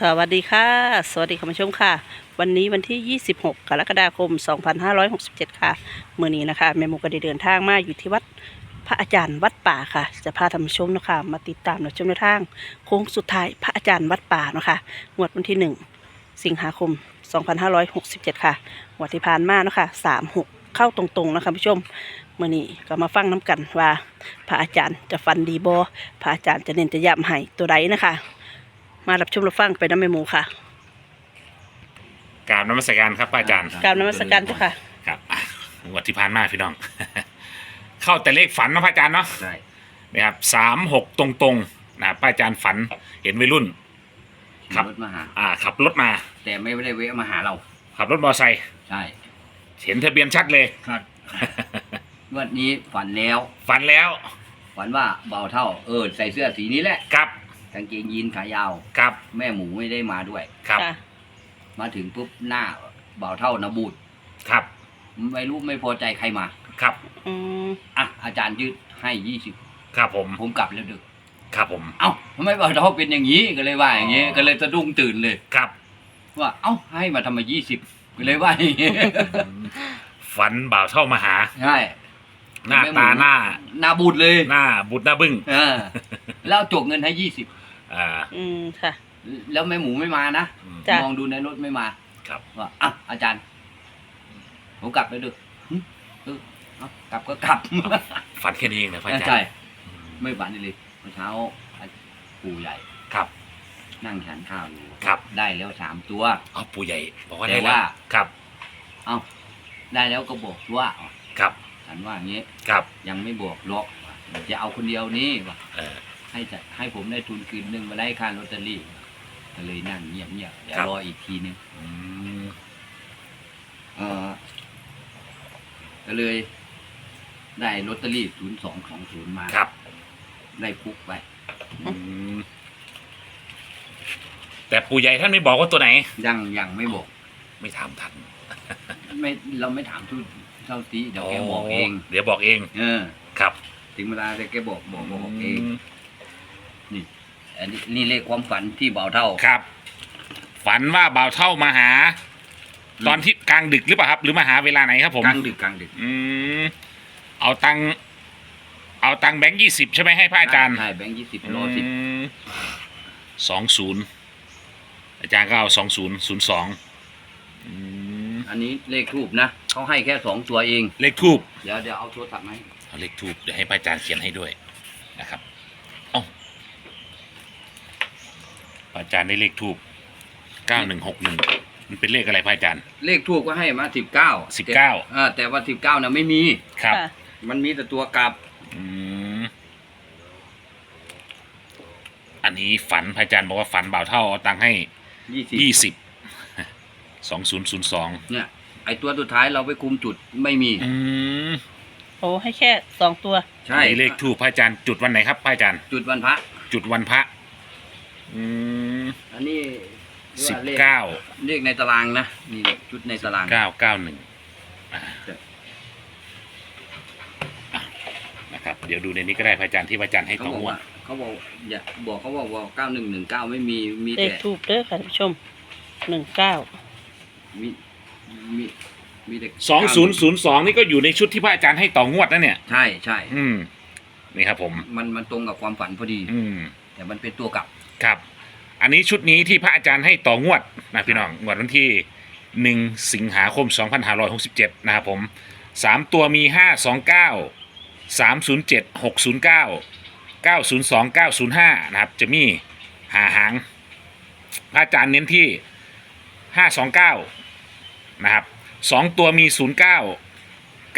สวัสดีค่ะ สวัสดีคุณผู้ชมค่ะ วันนี้วันที่ 26 กรกฎาคม 2567 ค่ะเมื่อนี้นะคะแม่มูก็ได้เดินทางมาอยู่ที่วัดพระอาจารย์วัดป่าค่ะ จะพาท่านผู้ชมนะคะมาติดตามในชมในทาง โค้งสุดท้ายพระอาจารย์วัดป่าเนาะคะงวดวันที่ 1 สิงหาคม 2567 ค่ะงวดที่ผ่านมาเนาะคะ36 เข้าตรงๆนะคะผู้ชมเมื่อนี้ก็มาฟังน้กันว่า พระอาจารย์จะฟันดีบอพระอาจารย์จะเน้นจะย้ำให้ตัวใดนะคะ มารับชมรับฟังไปน้ำแม่หมูค่ะกราบนมัสการครับพระอาจารย์กราบนมัสการเจ้าค่ะ ครับอะงวดที่ผ่านมาพี่น้อง เข้าแต่เลขฝันเนาะพระอาจารย์เนาะใช่นะครับสามหกตรงๆนะพระอาจารย์ฝันเห็นวัยรุ่นครัขับบรถมาหา อ่า ขับรถมา แต่ไม่ได้แวะมาหาเรา ขับรถมอเตอร์ไซค์ใช่เห็นทะเบียนชัดเลย ครับงวดนี้ฝันแล้ว ฝันแล้ว ฝันว่าเบาเท่า เออ ใส่เสื้อสีนี้แหละ ครับ กางเกงยีนขายาว ครับแม่หมูไม่ได้มาด้วย ครับ ค่ะ มาถึงปุ๊บหน้าเบาเท่านะบูดครับ ไม่รู้ไม่พอใจใครมา ครับ อืม อะอาจารย์ยืดให้ยี่สิบครับผม ผมกลับแล้วดึก ครับผม เอ้าทำไมเบาเท่าเป็นอย่างนี้ก็เลยว่าอย่างนี้ก็เลยสะดุ้งตื่นเลย ครับว่าเอ้าให้มาทำไมยี่สิบก็เลยว่าอย่างนี้ ฝันบ่าวเท่ามาหา ใช่หน้าตาหน้า หน้าบูดเลยหน้าบุตรหน้าบึ้ง เออแล้วจกเงินให้ยี่สิบ อ่า อืมค่ะ แล้วแม่หมูไม่มานะอืม จ้ะ มองดูในรถไม่มาครับ ว่าอะอาจารย์ ผมกลับไปดูหึเออเอากลับก็กลับฝันแค่นี้เองนะพระอาจารย์ใช่ไม่ฝันเลยเมื่อเช้าปู่ใหญ่ ครับ นั่งฉันข้าวอยู่ครับ ได้แล้วสามตัวอ๋อปู่ใหญ่บอกว่าแต่ได้แล้วว่า ครับ เอ้าได้แล้วก็บอกว่าอ๋อครับ ฉันว่าอย่างนี้ ครับยังไม่บอกหรอกจะเอาคนเดียวนี่ว่ะเออ ให้จะให้ผมได้ทุนคืนหนึ่งมาได้ค่าลอตเตอรี่ก็เลยนั่งเงียบเงียบๆเดี๋ยวครับรออีกทีนึงอืมเออก็เลย ได้ลอตเตอรี่ศูนย์สองสองศูนย์มาครับ ได้คุกไปอืมแต่ปู่ใหญ่ท่านไม่บอกว่าตัวไหน ยังยังไม่บอก ไม่ถามทันไม่เราไม่ถามทุนเท่าตีเดี๋ยวแกบอกเอง เดี๋ยวบอกเอง เออ ครับ ถึงเวลาแกบอกบอกบอกเอง มอันนี้นี่เลขความฝันที่เบาเท่า ครับ ฝันว่าบ่าวเท่ามาหา ตอนที่กลางดึกหรือเปล่าครับ หรือมาหาเวลาไหนครับผม กลางดึกกลางดึกอืมเอาตังค์เอาตังค์แบงค์ยี่สิบใช่ไหมให้พระอาจารย์ใช่แบงค์ยี่สิบโลสิบสองศูนย์อาจารย์ก็เอาสองศูนย์ศูนย์สองอันนี้เลขทูบนะเขาให้แค่สองตัวเอง เลขทูบเดี๋ยวเดี๋ยวเอาโทรศัพท์มาให้ เอาเลขทูบเดี๋ยวให้พระอาจารย์เขียนให้ด้วยนะครับเอ้าพระ อาจารย์ได้เลขทูบเก้าหนึ่งหกหนึ่งมันเป็นเลขอะไรพระอาจารย์ เลขทูบก็ให้มาสิบเก้า19อ่าแต่ว่าสิบเก้านะไม่มี ครับค่ะมันมีแต่ตัวกลับ อืมอันนี้ฝันพระอาจารย์บอกว่าฝันบ่าวเท่าเอาตังค์ให้ยี่สิบยี่สิบสองศูนย์ศูนย์สองเนี่ยไอตัวสุดท้ายเราไปคุมจุดไม่มี อืมโอ้ให้แค่สองตัว ใช่อันนี้เลขทูปพระอาจารย์จุดวันไหนครับพระอาจารย์ จุดวันพระ จุดวันพระ อืมอันนี้สิบลขเก้าเลขในตารางนะนี่ชุดในตารางเก้าเก้าหนึ่งจ้ะนะครับ เดี๋ยวดูในนี้ก็ได้พระอาจารย์ที่พระอาจารย์ให้เขาต่อบอกงวดว่าเขาบอกอย่าบอกเขาบอกว่าเก้าหนึ่งหนึ่งเก้าไม่มีมีเลขแต่ทูบเด้อค่ะท่านผู้ชมหนึ่งเก้ามีมีมีแต่สองศูนย์ศูนย์สองนี่ก็อยู่ในชุดที่พระอาจารย์ให้ต่องวดนะเนี่ย ใช่ใช่อืม นี่ครับผม มันมันตรงกับความฝันพอดี อืม แต่มันเป็นตัวกลับ ครับ อันนี้ชุดนี้ที่พระอาจารย์ให้ต่องวดนะพี่น้องงวดวันที่หนึ่งสิงหาคม 2567 นะครับผมสามตัวมี 529 307 609 902 905 นะครับ จะมีหาหางพระอาจารย์เน้นที่ 529 นะครับสองตัวมี 09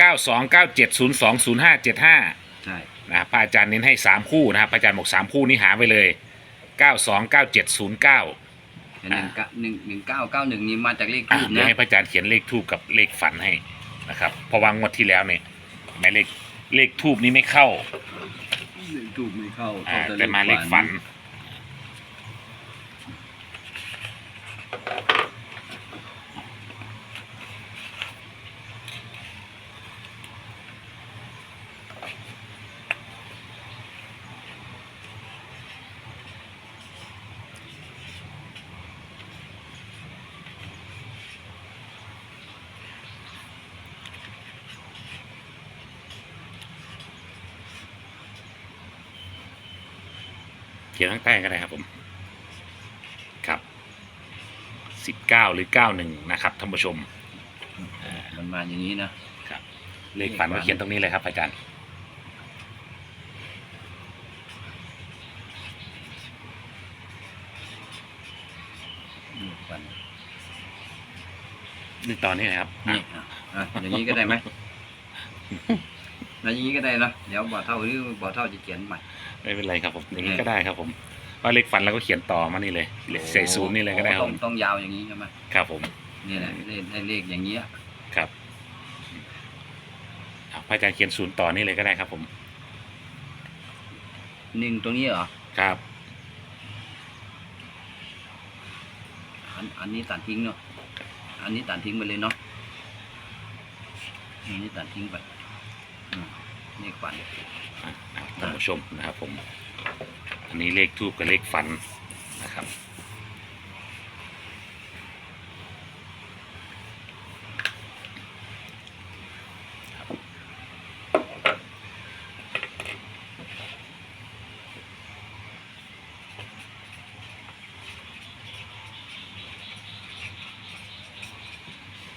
92 97 02 05 75 ใช่ นะครับพระอาจารย์เน้นให้สามคู่นะครับพระอาจารย์บอกสามคู่นี้หาไปเลย เก้าสองเก้าเจ็ดศูนย์เก้าแต่หนึ่งเก้าหนึ่งหนึ่งเก้าเก้าหนึ่งนี่มาจากเลขทูบเดี๋ยวนะให้พระอาจารย์เขียนเลขทูบกับเลขฝันให้นะครับเพราะวางงวดที่แล้วเนี่ยแม่เลขเลขทูบนี้ไม่เข้าเลขทูบไม่เข้าอ่าเข้แต่มาเลขฝัน เขียนข้างใต้ก็ได้ครับผม ครับสิบเก้าหรือเก้าหนึ่งนะครับท่านผู้ชมมันมาอย่างนี้นะครับ เลขฝันก็เขียนตรงนี้เลยครับอาจารย์นี่ฟันนี่ตอนนี้นะครับนี่อะอะอย่างนี้ก็ได้ไหม แล้วอย่างนี้ก็ได้เนอะเดี๋ยวบ่อเท่าหรือบ่อเท่าจะเขียนใหม่ ไม่เป็นไรครับผมอย่างนี้ก็ได้ครับผม ว่าเลขฝันเราก็เขียนต่อมานี่เลยเลขใส่ศูนย์นี่เลยก็ได้ครับต้ผองมต้องยาวอย่างนี้ใช่ไหมครับผมนี่แหละเลขให้เลขอย่างเงี้ยครับอะพระอาจารย์เขียนศูนย์ต่อนี่เลยก็ได้ครับผมหนึ่งตรงนี้เหรอครับอันอันนี้ตัดทิ้งเนาะอันนี้ตัดทิ้งไปเลยเนาะอันนี้ตัดทิ้งไปอืมเลขฝันอะนะครับ ท่านผู้ชมนะครับผม อันนี้เลขทูบกับเลขฝันนะครับ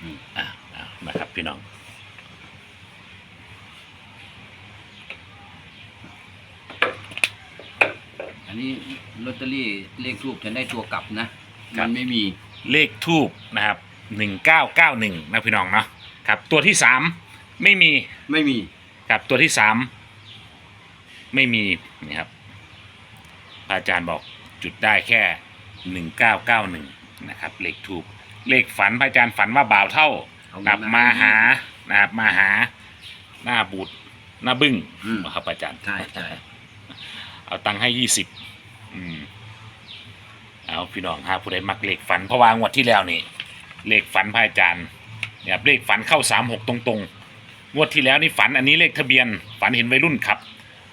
อือะอะนะครับพี่น้อง นนี้ลอตเตอรี่เลขทูบฉันได้ตัวกลับนะมันไม่มีเลขทูบนะครับหนึ่งเก้าเก้าหนึ่งนะพี่น้องเนาะครับ ตัวที่สามไม่มีไม่มี ครับตัวที่สามไม่มีนี่ครับพระอาจารย์บอกจุดได้แค่หนึ่งเก้าเก้าหนึ่งนะครับ เลขทูบเลขฝันพระอาจารย์ฝันว่าบ่าวเท่าเอากลับเงินมาหานะครับมาหาหน้าบูดหน้าบึ้งอืมครับอาจารย์ ใช่ใช่ เอาตังค์ให้ยี่สิบอืมเอาพี่น้องหาผู้ใดมักเลขฝันเพราะว่างวดที่แล้วนี่เลขฝันพระอาจารย์เนี่ยครับเลขฝันเข้าสามหกตรงๆงวดที่แล้วนี่ฝันอันนี้เลขทะเบียน ฝันเห็นวัยรุ่นขับ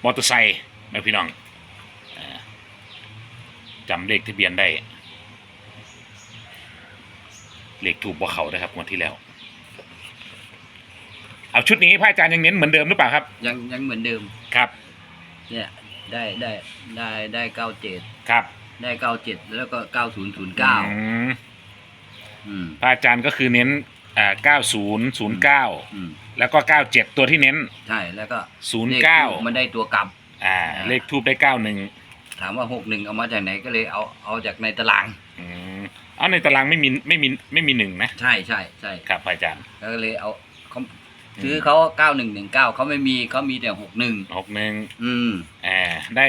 มอเตอร์ไซค์นะพี่น้องเอ่อจำเลขทะเบียนได้ เลขถูกบ่เขานะครับงวดที่แล้ว เอาชุดนี้พระอาจารย์ยังเน้นเหมือนเดิมหรือเปล่าครับ ยังยังเหมือนเดิมครับ เนี่ย ได้ได้ได้ได้เก้าเจ็ดครับได้เก้าเจ็ดแล้วก็เก้าศูนย์ศูนย์เก้าอืมอืมพระอาจารย์ก็คือเน้นอ่า90 09อืมแล้วก็97ตัวที่เน้น ใช่แล้วก็09เลขทูปมันได้ตัวกลับ อ่าอ่าเลขทูบได้91ถามว่าหกหนึ่งเอามาจากไหนก็เลยเอาเอาจากในตารางอืมเอาในตารางไม่มีไม่มีไม่มีหนึ่งนะ ใช่ใช่ใช่ครับพระอาจารย์แล้วก็เลยเอาเขา ซื้อเขาเก้าหนึ่งหนึ่งเก้าเขาไม่มีเขามีแต่หกหนึ่งหกหนึ่งอืมอ่าได้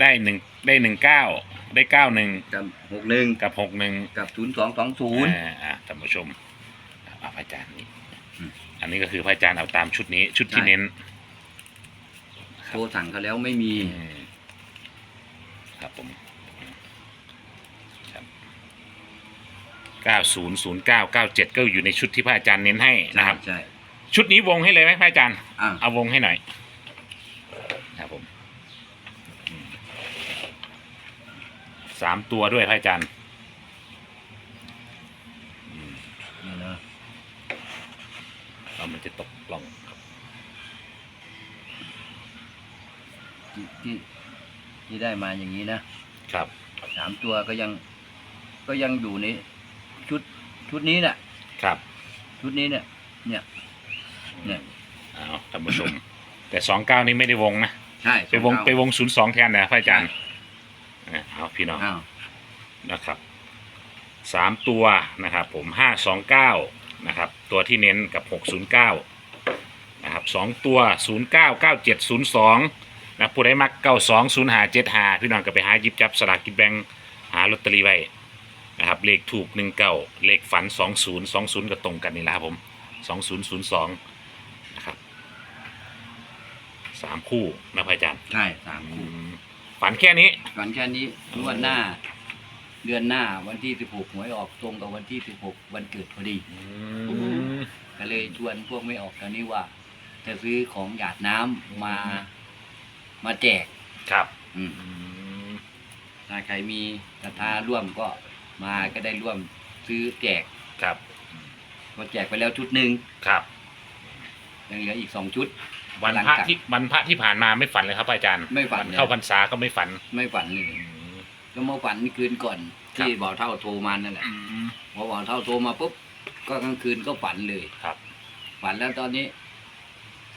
ได้หนึ่งได้หนึ่งเก้าได้เก้าหนึ่งกับหกหนึ่งกับหกหนึ่งกับศูนย์สองสองศูนย์อ่าอ่าท่านผู้ชมเอาพระอาจารย์นี่อืมอันนี้ก็คือพระอาจารย์เอาตามชุดนี้ ชุดที่เน้นโทรสั่งเขาแล้วไม่มีอืมครับผมครับเก้าศูนย์ศูนย์เก้าเก้าเจ็ดก็อยู่ในชุดที่พระอาจารย์เน้นให้นะครับใช่ ชุดนี้วงให้เลยไหมพระอาจารย์ อ่าเอาวงให้หน่อย ครับผมอืมสามตัวด้วยพระอาจารย์อืมนี่นะเอามันจะตกลงครับที่ที่ที่ได้มาอย่างนี้นะครับ สามตัวก็ยังก็ยังอยู่ในชุดชุดนี้เนี่ยครับ ชุดนี้เนี่ย เนี่ย เนี่ยเอาท่านผู้ชม แต่สองเก้านี้ไม่ได้วงนะใช่ไปวงสอไปวงศูนย์สองแทนนะพระอาจารย์อะเอาพี่น้องอ้าวนะครับสามตัวนะครับ ผมห้าสองเก้านะครับ ตัวที่เน้นกับหกศูนย์เก้านะครับสองตัวศูนย์เก้าเก้าเจ็ดศูนย์สองนะผู้ใดมักเก้าสองศูนย์หาเจ็ดหาพี่น้องก็ไปหาหยิบจับสลากกินแบ่งหาลอตเตอรี่ไว้นะครับเลขถูกหนึ่งเก้าเลขฝันสองศูนย์สองศูนย์ก็ตรงกันนี่แหละครับผมสองศูนย์ศูนย์สองนะครับ สามคู่นะพระอาจารย์ใช่สามอืคู่มฝันแค่นี้ก่อนแค่นี้งวดหน้า เดือนหน้าวันที่สิบหกหวยออกตรงกับวันที่สิบหกวันเกิดพอดีอืมก็เลยชวนพวกไม่ออกตอนนี้ว่า จะซื้อของหยาดน้ำมามาแจกครับ อืมอืมถ้าใครมีศรัทธาร่วมก็มาก็ได้ร่วมซื้อแจกครับก็แจกไปแล้วชุดหนึ่งครับยังเหลืออีกสองชุด วันหลังพระจากที่วันพระที่ผ่านมาไม่ฝันเลยครับอาจารย์ไม่ฝันวัเลยเข้าพรรษาก็ไม่ฝัน ไม่ฝันเลยอืมก็มาฝันคืนก่อน ครับ ที่บ่าวเท่าโทรมานั่นแหละอืม พอบ่าวเท่าโทรมาปุ๊บก็กลางคืนก็ฝันเลยครับ ฝันแล้วตอนนี้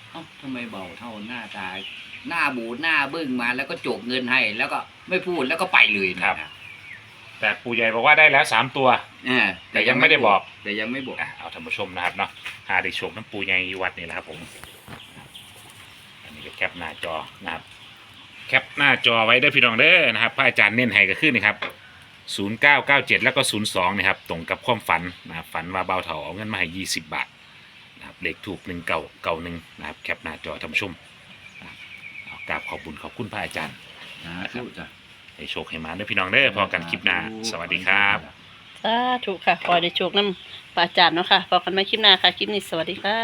เอ้าทำไมเบาเท่าหน้าตาหน้าบูดหน้าบึ้งมาแล้วก็โจกเงินให้ แล้วก็ไม่พูดแล้วก็ไปเลยนะครับแต่ปู่ใหญ่บอกว่าได้แล้วสามตัวอ่าแต่ยังไม่ได้บอก แต่ยังไม่บอก อะเอาท่านผู้ชมนะครับเนาะหาได้โชคน้ำปูใหญ่อยู่วัดนี่แหละครับผมอันนี้ก็แค ปหน้าจอนะครับแคปหน้าจอไว้เด้อพี่น้องเด้อนะครับพระอาจารย์เน้นให้ก็ขึ้นนี่ครับศูนย์เก้าเก้าเจ็ดแล้วก็ศูนย์สองนะครับตรงกับความฝันนะครับฝันว่าเบาเถาเอาเงินมาให้ยี่สิบบาทนะครับเลขถูกหนึ่งเก่าเก่าหนึ่งนะครับแคปหน้าจอท่านผู้ชมนะครับเอากราบขอบคุณขอบคุณพระอาจารย์ สาธุจ้ะ ให้โชคให้มาเด้อพี่น้องเด้อพอกันคลิปหน้า สวัสดีครับ สาธุค่ะคอยได้โชคน้ำปาจารย์เนาะค่ะพอกันใหม่คลิปหน้าค่ะ คลิปนี้สวัสดีค่ะ